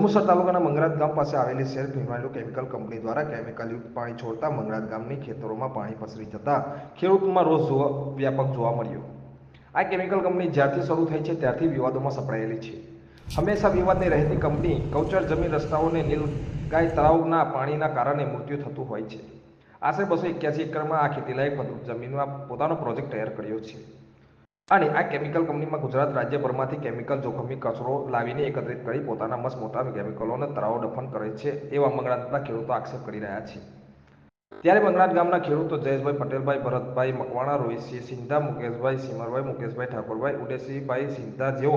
જંબુસર તાલુકાના મંગરાજ ગામ પાસે આવેલી સેલ્ફ ઇન્વાયરો કેમિકલ કંપની દ્વારા કેમિકલયુક્ત પાણી છોડતા મંગરાજ ગામની ખેતરોમાં પાણી પસરી જતા ખેડૂતમાં રોષ વ્યાપક જોવા મળ્યો. આ કેમિકલ કંપની જ્યારથી શરૂ થઈ છે, ત્યારથી વિવાદોમાં સપડાયેલી છે. હંમેશા વિવાદની રહેતી કંપની કૌચર જમીન રસ્તાઓને નીલગાય તળાવના પાણીના કારણે મૃત્યુ થતું હોય છે. આશરે બસો એક્યાસી એકરમાં આ ખેતીલાયક જમીનમાં પોતાનો પ્રોજેક્ટ તૈયાર કર્યો છે. અને આ કેમિકલ કંપનીમાં ગુજરાત રાજ્યભરમાંથી કેમિકલ જોખમી કચરો લાવીને એકત્રિત કરી પોતાના મસ્ત મોટા કેમિકલોને તળાવો દફન કરે છે એવા મંગળાતના ખેડૂતો આક્ષેપ કરી રહ્યા છે. ત્યારે મંગળાત ગામના ખેડૂતો જયેશભાઈ પટેલભાઈ, ભરતભાઈ મકવાણા, રોહિતસિંહ સિંધા, મુકેશભાઈ સિમરભાઈ, મુકેશભાઈ ઠાકોરભાઈ, ઉદયસિંહભાઈ સિંધા જેઓ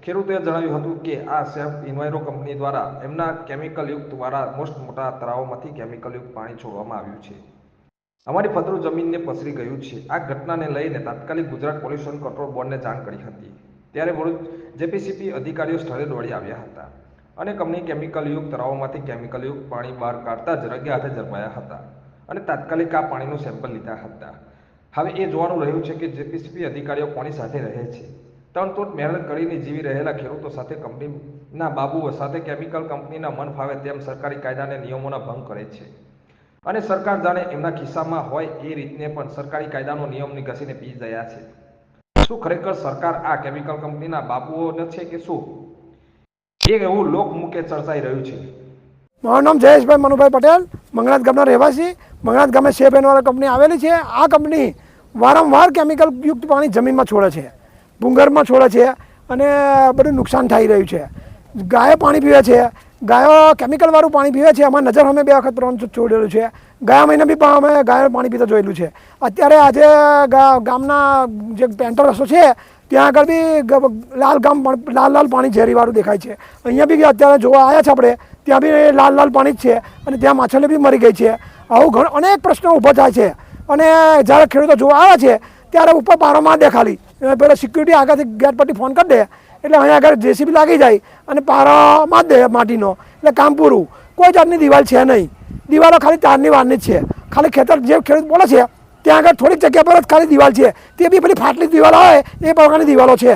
ખેડૂતોએ જણાવ્યું હતું કે આ સેફ ઇન્વાયરો કંપની દ્વારા એમના કેમિકલયુક્ત દ્વારા મોસ્ટ મોટા તળાવોમાંથી કેમિકલયુક્ત પાણી છોડવામાં આવ્યું છે. અમારી ફતરું જમીનને પસરી ગયું છે. આ ઘટનાને લઈને તાત્કાલિક ગુજરાત પોલ્યુશન કંટ્રોલ બોર્ડને જાણ કરી હતી. ત્યારે ભરૂચ જેપીસીપી અધિકારીઓ સ્થળે દોડી આવ્યા હતા અને કંપની કેમિકલયુક્ત તળાવોમાંથી કેમિકલયુક્ત પાણી બહાર કાઢતા જ રગ્યા હાથે ઝડપાયા હતા અને તાત્કાલિક આ પાણીનું સેમ્પલ લીધા હતા. હવે એ જોવાનું રહ્યું છે કે જેપીસીપી અધિકારીઓ કોની સાથે રહે છે. તણતોડ મહેનત કરીને જીવી રહેલા ખેડૂતો સાથે કંપનીના બાબુઓ સાથે કેમિકલ કંપનીના મન ફાવે તેમ સરકારી કાયદાને નિયમોના ભંગ કરે છે. અને સરકાર જાણે એમના ખિસ્સામાં હોય એ રીતને પણ સરકારી કાયદાનો નિયમની ઘસીને પી ગયા છે. શું ખરેખર સરકાર આ કેમિકલ કંપનીના બાપુઓ છે કે શું? એ એવું લોકમુખે ચર્ચાઈ રહ્યું છે. મારું નામ જયેશભાઈ મનુભાઈ પટેલ, મંગળાત ગામના રહેવાસી. મંગળાત ગામે સેફ એનવાળા કંપની આવેલી છે. આ કંપની વારંવાર કેમિકલ યુક્ત પાણી જમીનમાં છોડે છે ભૂંગરમાં છોડે છે અને બધું નુકસાન થઈ રહ્યું છે. ગાયે પાણી પીવે છે ગાયો કેમિકલવાળું પાણી પીવે છે અમારી નજર અમે બે વખત ત્રણ છોડેલું છે. ગયા મહિને બી અમે ગાયો પાણી પીતા જોયેલું છે. અત્યારે આજે ગામના જે પેન્ટર રસ્તો છે, ત્યાં આગળ બી લાલ ગામ લાલ લાલ પાણી ઝેરીવાળું દેખાય છે. અહીંયા બી અત્યારે જોવા આવ્યા છે આપણે, ત્યાં બી લાલ લાલ પાણી જ છે અને ત્યાં માછલી બી મરી ગઈ છે. આવું ઘણો અનેક પ્રશ્નો ઊભા થાય છે. અને જ્યારે ખેડૂતો જોવા આવે છે, ત્યારે ઉપર પારોમાં દે ખાલી સિક્યુરિટી આગળથી ગેટ પરથી ફોન કરી દે. એટલે અહીંયા આગળ જેસીબી લાગી જાય અને પારામાં જ દે માટીનો. એટલે કામ પૂરું. કોઈ જાતની દિવાલ છે નહીં. દિવાલો ખાલી તારની વારની જ છે. ખાલી ખેતર જે ખેડૂત બોલે છે, ત્યાં આગળ થોડીક જગ્યા પર જ ખાલી દિવાલ છે. તે બી પેલી ફાટલી દિવાલ હોય એ પ્રકારની દિવાલો છે.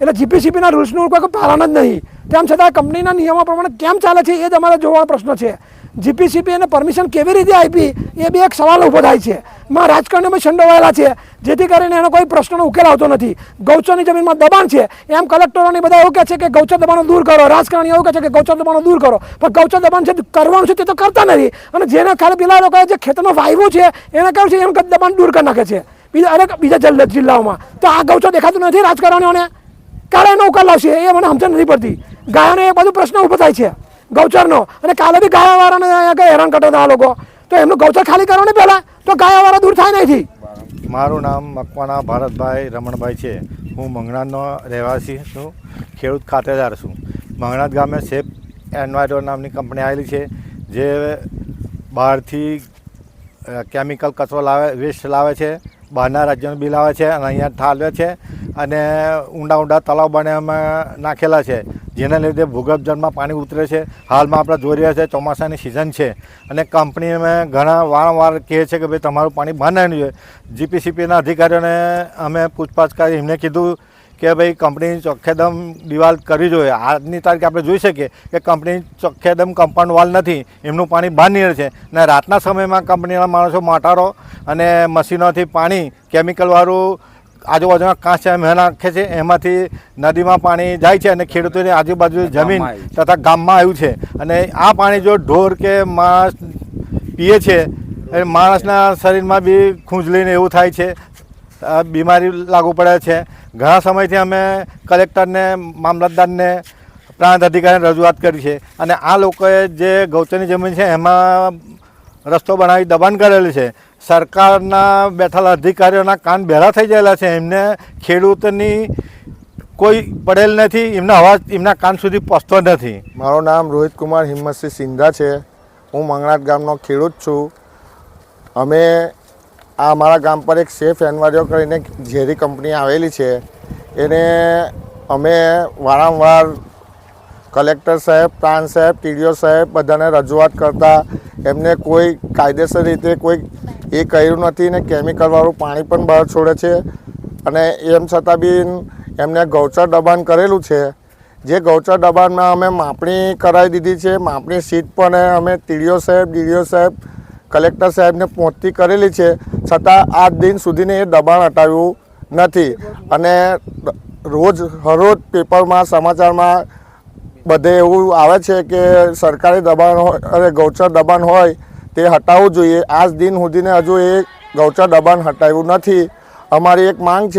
એટલે જીપીસીપીના રૂલ્સનું કોઈ પાલન જ નહીં. તેમ છતાં કંપનીના નિયમો પ્રમાણે કેમ ચાલે છે, એ જ અમારે જોવાનો પ્રશ્ન છે. જીપીસીપી એને પરમિશન કેવી રીતે આપી, એ બી એક સવાલ ઊભો થાય છે. માં રાજકારણમાં સંડોવાયેલા છે, જેથી કરીને એનો કોઈ પ્રશ્નનો ઉકેલ આવતો નથી. ગૌચરની જમીનમાં દબાણ છે, એમ કલેક્ટરોની બધા એવું કહે છે કે ગૌચર દબાણો દૂર કરો. રાજકારણી એવું કહે છે કે ગૌચર દબાણો દૂર કરો. પણ ગૌચર દબાણ છે, કરવાનું છે તે તો કરતા નથી. અને જેને ખાલી પેલા લોકોએ જે ખેતરમાં વાવ્યું છે, એને કહ્યું છે એમ દબાણ દૂર કરી નાખે છે. બીજા અનેક બીજા જિલ્લાઓમાં. તો આ ગૌચર દેખાતું નથી રાજકારણીઓને? ક્યારે એનો ઉકેલ લાવશે એ મને સમજણ નથી પડતી. ગાયોને એ બધું પ્રશ્ન ઊભો થાય છે. ગૌચરનો. અને કાલે બી ગાયાવાળાને અહીંયા આગળ હેરાન કરતા હતા આ લોકો. તો એમનું ગૌચર ખાલી કરો ને પહેલાં, તો ગાયાવાળા દૂર થાય નહીં મારું નામ મકવાના ભારતભાઈ રમણભાઈ છે. હું મંગણાનો રહેવાસી છું. ખેડૂત ખાતેદાર છું. મંગણાત ગામે સેફ એન્વાયરો નામની કંપની આવેલી છે, જે બહારથી કેમિકલ કચરો લાવે, વેસ્ટ લાવે છે, બહારના રાજ્યનું બિલ આવે છે અને અહીંયા ઠાલવે છે. અને ઊંડા ઊંડા તળાવ બનાવવામાં નાખેલા છે. જેના લીધે ભૂગર્ભ જળમાં પાણી ઉતરે છે. હાલમાં આપણે જોઈ રહ્યા છે, ચોમાસાની સિઝન છે. અને કંપની અમે ઘણા વારંવાર કહે છે કે ભાઈ તમારું પાણી બંધ નહીં જોઈએ જીપીસીપીના અધિકારીઓને અમે પૂછપાછ કરી, એમને કીધું કે ભાઈ કંપની ચોખ્ખેદમ દિવાલ કરવી જોઈએ. આજની તારીખે આપણે જોઈ શકીએ કે કંપની ચોખ્ખેદમ કમ્પાઉન્ડ વાલ નથી. એમનું પાણી બહાર નીકળે છે. અને રાતના સમયમાં કંપનીના માણસો મોટારો અને મશીનોથી પાણી કેમિકલવાળું આજુબાજુના કાંચ મેં નાખે છે એમાંથી નદીમાં પાણી જાય છે અને ખેડૂતોની આજુબાજુ જમીન તથા ગામમાં આવ્યું છે. અને આ પાણી જો ઢોર કે માણસ પીએ છે એ માણસના શરીરમાં બી ખૂંજલીને એવું થાય છે બીમારી લાગુ પડે છે. ઘણા સમયથી અમે કલેક્ટરને મામલતદારને પ્રાંત અધિકારીને રજૂઆત કરી છે. અને આ લોકોએ જે ગૌચરની જમીન છે એમાં રસ્તો બનાવી દબાણ કરેલી છે. સરકારના બેઠેલા અધિકારીઓના કાન બહેરા થઈ ગયેલા છે. એમને ખેડૂતની કોઈ પડેલ નથી. એમના અવાજ, એમના કાન સુધી પહોંચતો નથી. મારું નામ રોહિત કુમાર હિંમતસિંહ સિંધા છે. હું મંગળાટ ગામનો ખેડૂત છું. અમે આ અમારા ગામ પર એક સેફ એન્વાયરો કરીને ઝેરી કંપની આવેલી છે. એને અમે વારંવાર કલેક્ટર સાહેબ, પ્રાંત સાહેબ, ટીડીઓ સાહેબ બધાને રજૂઆત કરતા એમને કોઈ કાયદેસર રીતે કોઈ એ કર્યું નથી ને કેમિકલવાળું પાણી પણ બહાર છોડે છે. અને એમ છતાં બી એમને ગૌચર દબાણ કરેલું છે. જે ગૌચર દબાણમાં અમે માપણી કરાવી દીધી છે. માપણી સીટ પણ અમે ટીડીઓ સાહેબ, ડીડીઓ સાહેબ, કલેક્ટર સાહેબને પહોંચતી કરેલી છે. છતાં આજ દિન સુધીને એ દબાણ હટાવ્યું નથી. અને રોજ હરરોજ પેપરમાં, સમાચારમાં બધે એવું આવે છે કે સરકારી દબાણ હોય અને ગૌચર દબાણ હોય તે હટાવવું જોઈએ. આજ દિન સુધીને હજુ એ ગૌચર દબાણ હટાવ્યું નથી. અમારી એક માંગ છે